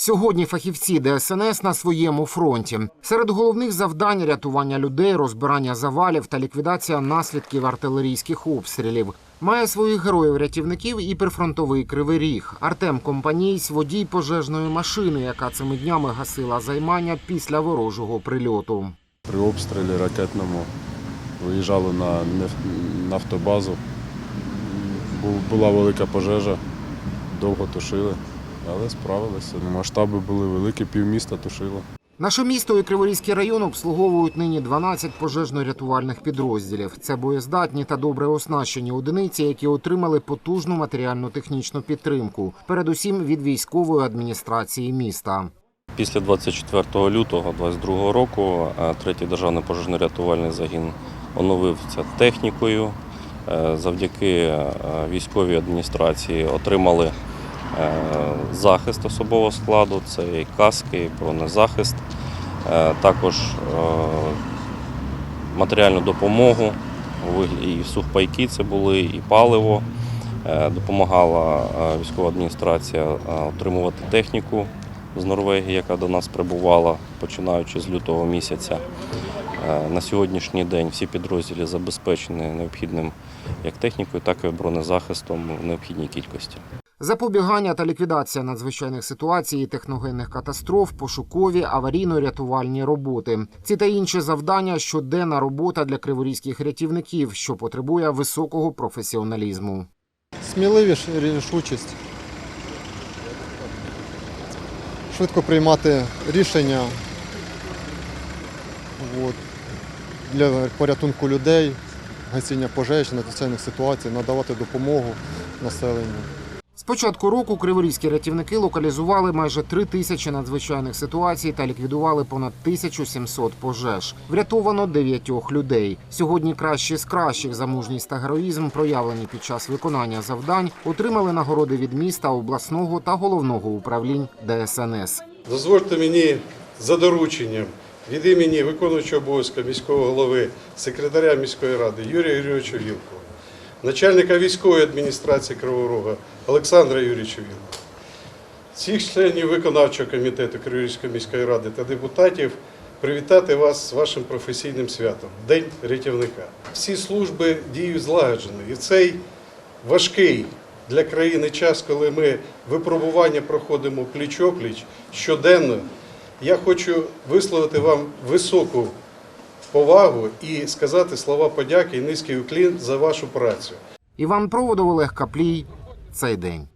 Сьогодні фахівці ДСНС на своєму фронті. Серед головних завдань рятування людей, розбирання завалів та ліквідація наслідків артилерійських обстрілів. Має своїх героїв-рятівників і прифронтовий кривий ріг. Артем Компанійсь, водій пожежної машини, яка цими днями гасила займання після ворожого прильоту. При обстрілі ракетному виїжджали на нафтобазу. Була велика пожежа, довго тушили, але справилися. Масштаби були великі, півміста тушило. Наше місто і Криворізький район обслуговують нині 12 пожежно-рятувальних підрозділів. Це боєздатні та добре оснащені одиниці, які отримали потужну матеріально-технічну підтримку, передусім від військової адміністрації міста. Після 24 лютого 2022 року третій державний пожежно-рятувальний загін оновився технікою. Е, Завдяки е, військовій адміністрації отримали захист особового складу, це і каски, і бронезахист, Е, також е, матеріальну допомогу, і сухпайки це були, і паливо. Е, Допомагала е, військова адміністрація е, отримувати техніку з Норвегії, яка до нас прибувала починаючи з лютого місяця. Е, На сьогоднішній день всі підрозділи забезпечені необхідним як технікою, так і бронезахистом в необхідній кількості. Запобігання та ліквідація надзвичайних ситуацій, техногенних катастроф, пошукові, аварійно-рятувальні роботи. Ці та інші завдання щоденна робота для криворізьких рятівників, що потребує високого професіоналізму. Сміливість, рішучість. Швидко приймати рішення для порятунку людей, гасіння пожеж, надзвичайних ситуацій, надавати допомогу населенню. Початку року криворізькі рятівники локалізували майже три тисячі надзвичайних ситуацій та ліквідували понад 1700 пожеж. Врятовано дев'ятьох людей. Сьогодні кращі з кращих за мужність та героїзм, проявлені під час виконання завдань, отримали нагороди від міста, обласного та головного управлінь ДСНС. Дозвольте мені за дорученням від імені виконуючого обов'язка міського голови, секретаря міської ради Юрія Юрійовича Вілкова, начальника військової адміністрації Кривого Рога Олександра Юрійовича Вілкова, всіх членів виконавчого комітету Криворізької міської ради та депутатів привітати вас з вашим професійним святом День рятівника. Всі служби діють злагоджено, і цей важкий для країни час, коли ми випробування проходимо пліч-опліч щоденно. Я хочу висловити вам високу повагу і сказати слова подяки і низький уклін за вашу працю. Іван Проводов, Олег Каплій. Цей день.